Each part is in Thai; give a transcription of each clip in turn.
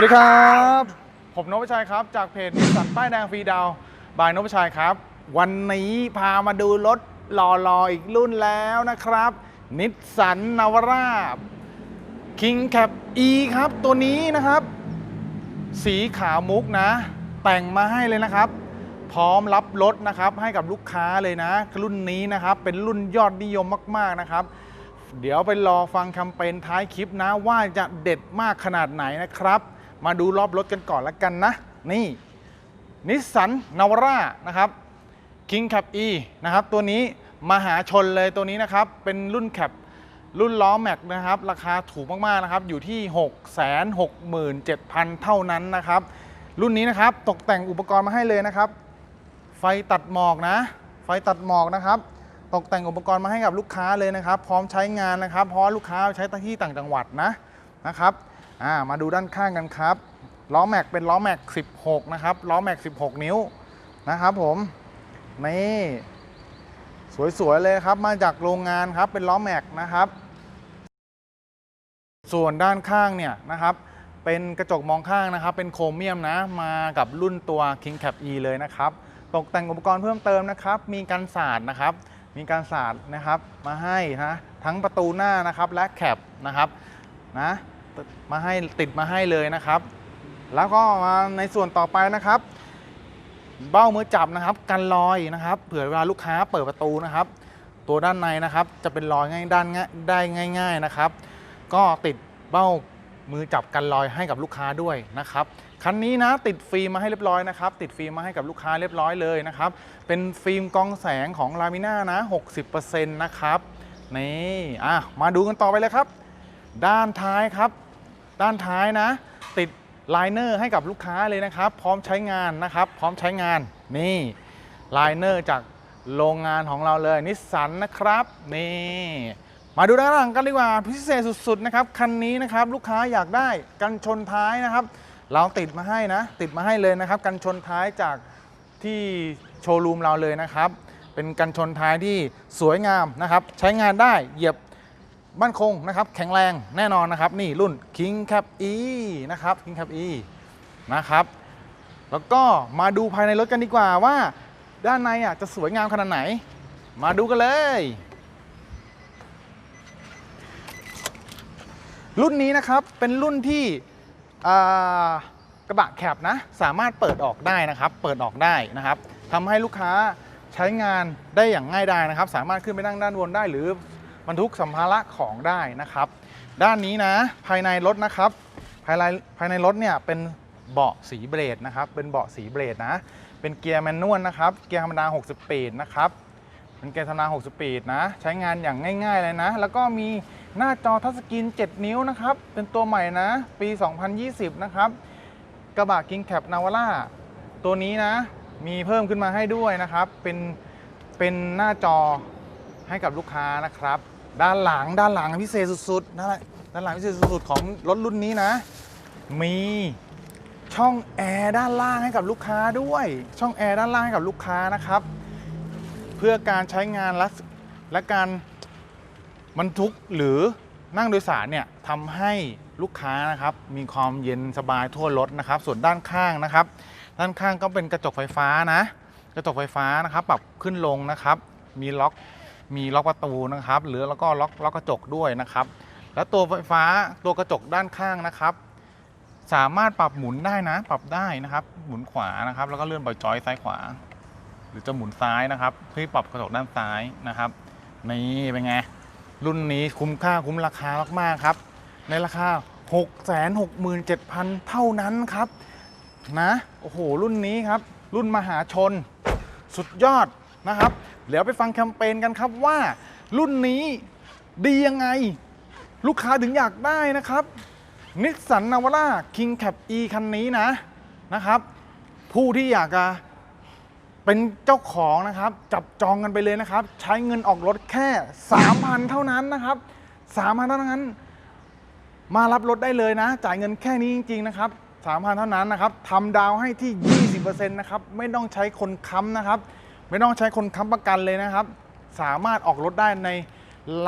สวัสดีครับ ผมนพชัยครับ จากเพจนิสสันป้ายแดงฟรีดาวบายนพชัยครับ วันนี้พามาดูรถหล่อๆอีกรุ่นแล้วนะครับนิสสันนาวร่า King Cap E ครับ ตัวนี้นะครับ สีขาวมุกนะ แต่งมาให้เลยนะครับ พร้อมรับรถนะครับให้กับลูกค้าเลยนะ รุ่นนี้นะครับ เป็นรุ่นยอดนิยมมากๆนะครับเดี๋ยวไปรอฟังคมเปญท้ายคลิปนะว่าจะเด็ดมากขนาดไหนนะครับ มาดูรอบรถกันก่อนละกันนะ นี่นิสสันนาวาร่านะครับ King Cap E นะครับ ตัวนี้มหาชนเลยตัวนี้นะครับ เป็นรุ่นแคปรุ่นล้อแม็กนะครับ ราคาถูกมาก ๆ นะครับ อยู่ที่ 667,000 เท่านั้นนะครับ รุ่นนี้นะครับ ตกแต่งอุปกรณ์มาให้เลยนะครับ ไฟตัดหมอกนะ ไฟตัดหมอกนะครับ ตกแต่งอุปกรณ์มาให้กับลูกค้าเลยนะครับ พร้อมใช้งานนะครับ เพราะลูกค้าใช้ที่ต่างจังหวัดนะนะครับ อ่ามาดูด้านข้างกันครับล้อแม็กเป็นล้อแม็ก16 นะครับล้อแม็ก16 นิ้วนะครับผมนี่สวยๆเลยครับมาจากโรงงานครับเป็นล้อแม็กนะครับ ส่วนด้านข้างเนี่ยนะครับ เป็นกระจกมองข้างนะครับ เป็นโครเมียมนะมากับรุ่นตัว King Cap E เลยนะครับ ตกแต่งอุปกรณ์เพิ่มเติมนะครับ มีการสาดนะครับ มีการสาดนะครับ มาให้นะทั้งประตูหน้านะครับและแคปนะครับนะ มาให้ติดมาให้เลยนะครับ แล้วก็มาในส่วนต่อไปนะครับ เบ้ามือจับนะครับ กันรอยนะครับ เผื่อเวลาลูกค้าเปิดประตูนะครับ ตัวด้านในนะครับ จะเป็นรอยง่ายด้านง่ายได้ง่าย ๆนะครับ ก็ติดเบ้ามือจับกันรอยให้กับลูกค้าด้วยนะครับคันนี้นะติดฟิล์มมาให้เรียบร้อยนะครับ ติดฟิล์มมาให้กับลูกค้าเรียบร้อยเลยนะครับ เป็นฟิล์มกองแสงของลามิน่านะ 60%นะครับนี่อะมาดูกันต่อไปเลยครับ ด้านท้ายครับ ด้านท้ายนะ ติดไลเนอร์ให้กับลูกค้าเลยนะครับ พร้อมใช้งานนะครับ พร้อมใช้งานนี่ไลเนอร์จากโรงงานของเราเลยนิสสันนะครับนี่มาดูด้านหลังกันดีกว่าพิเศษสุดๆนะครับคันนี้นะครับลูกค้าอยากได้กันชนท้ายนะครับ เราติดมาให้นะ ติดมาให้เลยนะครับ กันชนท้ายจากที่โชว์รูมเราเลยนะครับ เป็นกันชนท้ายที่สวยงามนะครับ ใช้งานได้เหยียบ มั่นคงนะครับ แข็งแรงแน่นอนนะครับ นี่รุ่น King Cap E นะครับ King Cap E นะครับ แล้วก็มาดูภายในรถกันดีกว่าว่า ด้านในอะจะสวยงามขนาดไหน มาดูกันเลย รุ่นนี้นะครับเป็นรุ่นที่กระบะแคบนะ สามารถเปิดออกได้นะครับ เปิดออกได้นะครับทำให้ลูกค้าใช้งานได้อย่างง่ายดายนะครับ สามารถขึ้นไปนั่งด้านบนได้หรือ บรรทุกสัมภาระของได้นะครับ ด้านนี้นะภายในรถนะครับ ภายในภายในรถเนี่ยเป็นเบาะสีเบรดนะครับ เป็นเบาะสีเบรดนะ เป็นเกียร์แมนนวลนะครับ เกียร์ธรรมดา 6 สปีดนะครับ เป็นเกียร์ธรรมดา 6 สปีดนะ ใช้งานอย่างง่ายๆเลยนะ แล้วก็มีหน้าจอทัชสกรีน 7 นิ้วนะครับ เป็นตัวใหม่นะ ปี 2020 นะครับ กระบะ King Cap Navara ตัวนี้นะ มีเพิ่มขึ้นมาให้ด้วยนะครับ เป็น เป็นหน้าจอให้กับลูกค้านะครับ ด้านหลังด้านหลังพิเศษสุดๆด้านหลังด้านหลังพิเศษสุดๆของรถรุ่นนี้นะ มีช่องแอร์ด้านล่างให้กับลูกค้าด้วย ช่องแอร์ด้านล่างให้กับลูกค้านะครับ เพื่อการใช้งานและและการบรรทุกหรือนั่งโดยสารเนี่ยทำให้ลูกค้านะครับ มีความเย็นสบายทั่วรถนะครับ ส่วนด้านข้างนะครับ ด้านข้างก็เป็นกระจกไฟฟ้านะ กระจกไฟฟ้านะครับ ปรับขึ้นลงนะครับ มีล็อก มีล็อกประตูนะครับ หรือแล้วก็ล็อกล็อกกระจกด้วยนะครับ แล้วตัวไฟฟ้าตัวกระจกด้านข้างนะครับ สามารถปรับหมุนได้นะ ปรับได้นะครับ หมุนขวานะครับ แล้วก็เลื่อนปล่อยจอยซ้ายขวา หรือจะหมุนซ้ายนะครับเพื่อปรับกระจกด้านซ้ายนะครับนี่เป็นไงรุ่นนี้คุ้มค่าคุ้มราคามากๆครับ ในราคา 667,000 เท่านั้นครับนะโอ้โหรุ่นนี้ครับ รุ่นมหาชน สุดยอดนะครับ เดี๋ยวไปฟังแคมเปญกันครับว่า รุ่นนี้ดียังไง ลูกค้าถึงอยากได้นะครับนิสสันนาวาร่า King Cap E คันนี้นะนะครับ ผู้ที่อยากจะเป็นเจ้าของนะครับ จับจองกันไปเลยนะครับ ใช้เงินออกรถแค่ 3,000 เท่านั้นนะครับ 3,000 เท่านั้น มารับรถได้เลยนะ จ่ายเงินแค่นี้จริง ๆ นะครับ 3,000 เท่านั้นนะครับทำดาวให้ที่ 20%นะครับ ไม่ต้องใช้คนค้ำนะครับ ไม่ต้องใช้คนค้ำประกันเลยนะครับ สามารถออกรถได้ใน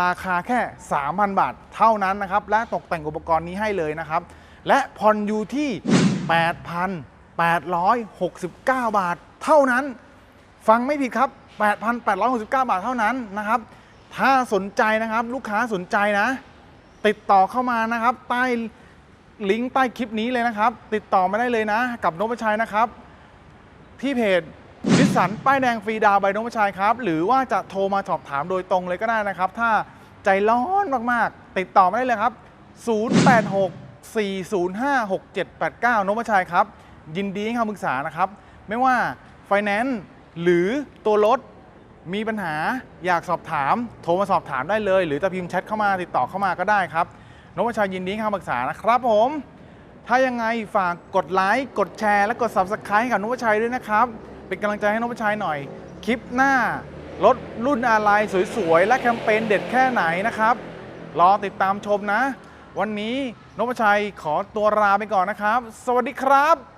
ราคาแค่ 3,000 บาทเท่านั้นนะครับ และตกแต่งอุปกรณ์นี้ให้เลยนะครับ และผ่อนอยู่ที่ 8,869 บาทเท่านั้น ฟังไม่ผิดครับ 8,869 บาทเท่านั้นนะครับ ถ้าสนใจนะครับลูกค้าสนใจนะ ติดต่อเข้ามานะครับ ใต้ลิงก์ใต้คลิปนี้เลยนะครับ ติดต่อมาได้เลยนะ กับนพชัยนะครับ ที่เพจ นิสสันป้ายแดงฟรีดาวใบนพชัยครับ หรือว่าจะโทรมาสอบถามโดยตรงเลยก็ได้นะครับ ถ้าใจร้อนมากๆ ติดต่อมาได้เลยครับ 086 405 6789 นพชัยครับ ยินดีให้คำปรึกษานะครับ ไม่ว่าไฟแนนซ์หรือตัวรถมีปัญหาอยากสอบถาม โทรมาสอบถามได้เลย หรือจะพิมพ์แชทเข้ามาติดต่อเข้ามาก็ได้ครับนพชัยยินดีให้คำปรึกษานะครับผม ถ้ายังไงฝากกดไลค์กดแชร์และกด Subscribe ให้กับนพชัยด้วยนะครับ เป็นกำลังใจให้น้องวิชัยหน่อย คลิปหน้ารถรุ่นอะไรสวยๆ และแคมเปญเด็ดแค่ไหนนะครับ รอติดตามชมนะ วันนี้นพชัยขอตัวลาไปก่อนนะครับ สวัสดีครับ